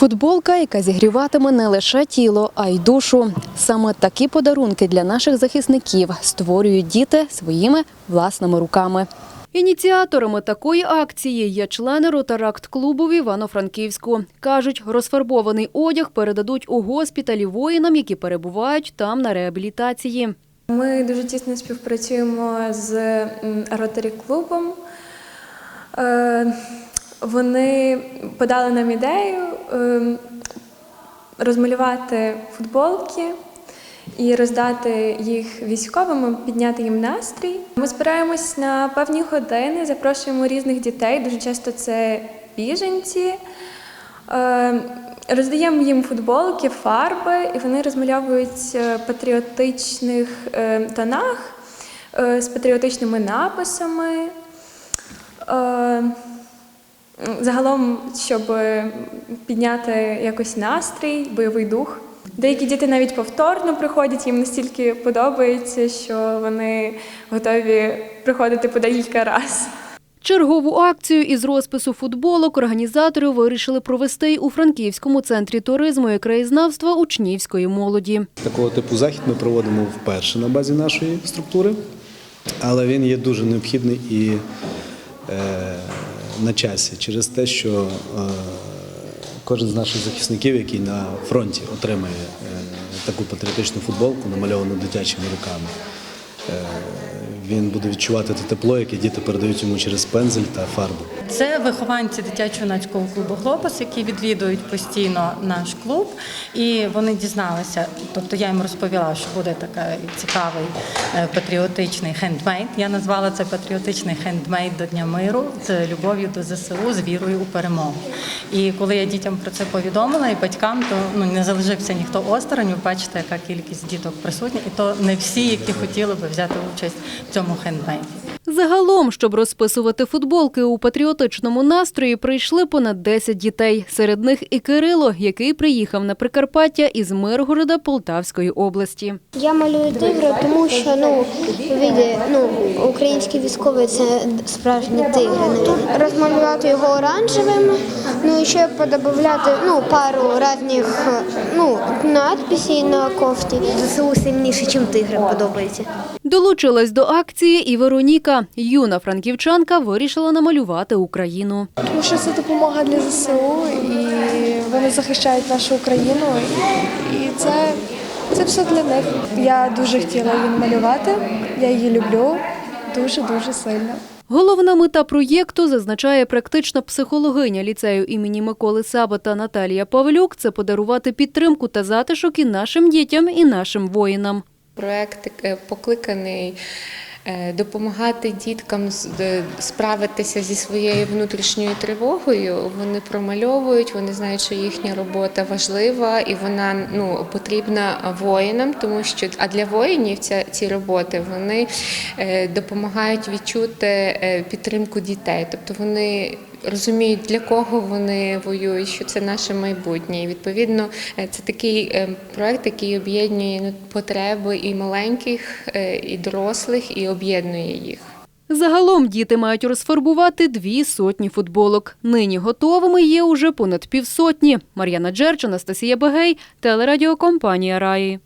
Футболка, яка зігріватиме не лише тіло, а й душу. Саме такі подарунки для наших захисників створюють діти своїми власними руками. Ініціаторами такої акції є члени Ротаракт-клубу в Івано-Франківську. Кажуть, розфарбований одяг передадуть у госпіталі воїнам, які перебувають там на реабілітації. Ми дуже тісно співпрацюємо з Ротарі клубом. Вони подали нам ідею е, розмалювати футболки і роздати їх військовим, підняти їм настрій. Ми збираємось на певні години, запрошуємо різних дітей. Дуже часто це біженці. Е, Роздаємо їм футболки, фарби, і вони розмальовують е, в патріотичних е, тонах е, з патріотичними написами. Е, Загалом, щоб підняти якось настрій, бойовий дух. Деякі діти навіть повторно приходять, їм настільки подобається, що вони готові приходити по декілька разів. Чергову акцію із розпису футболок організатори вирішили провести у Франківському центрі туризму і краєзнавства учнівської молоді. Такого типу захід ми проводимо вперше на базі нашої структури, але він є дуже необхідний і е, на часі через те, що е, кожен з наших захисників, який на фронті отримає е, таку патріотичну футболку, намальовану дитячими руками, е, він буде відчувати те тепло, яке діти передають йому через пензель та фарбу. Це вихованці дитячого юнацького клубу Глобус, які відвідують постійно наш клуб, і вони дізналися. Тобто я їм розповіла, що буде такий цікавий е, патріотичний хендмейд. Я назвала це патріотичний хендмейд до Дня миру з любов'ю до ЗСУ, з вірою у перемогу. І коли я дітям про це повідомила і батькам, то ну не залишився ніхто осторонь. Ви бачите, яка кількість діток присутня, і то не всі, які хотіли би взяти участь в цьому хендмейді. Загалом, щоб розписувати футболки у патріотичному настрої, прийшли понад 10 дітей. Серед них і Кирило, який приїхав на Прикарпаття із Миргорода Полтавської області. Я малюю тигра, тому що ну види, ну українські військові це справжні тигри. Розмалювати його оранжевим, ну і ще подобавляти ну пару різних ну надписей на кофті. ЗСУ сильніше, ніж тигри подобається. Долучилась до акції і Вероніка. Юна франківчанка вирішила намалювати Україну. Тому що це допомога для ЗСУ, і вони захищають нашу Україну. І це, це все для них. Я дуже хотіла її малювати, я її люблю дуже-дуже сильно. Головна мета проєкту, зазначає практична психологиня ліцею імені Миколи Сабата Наталія Павлюк, це подарувати підтримку та затишок і нашим дітям, і нашим воїнам. Проект е, покликаний е, допомагати діткам справитися зі своєю внутрішньою тривогою. Вони промальовують, вони знають, що їхня робота важлива і вона ну потрібна воїнам, тому що а для воїнів ця ці роботи вони е, допомагають відчути підтримку дітей, тобто вони. Розуміють, для кого вони воюють, що це наше майбутнє. І відповідно, е, це такий е, проект, який об'єднує ну, потреби і маленьких, е, і дорослих, і об'єднує їх. Загалом діти мають розфарбувати дві сотні футболок. Нині готовими є уже понад півсотні. Мар'яна Джерч, Анастасія Бегей, телерадіокомпанія Раї.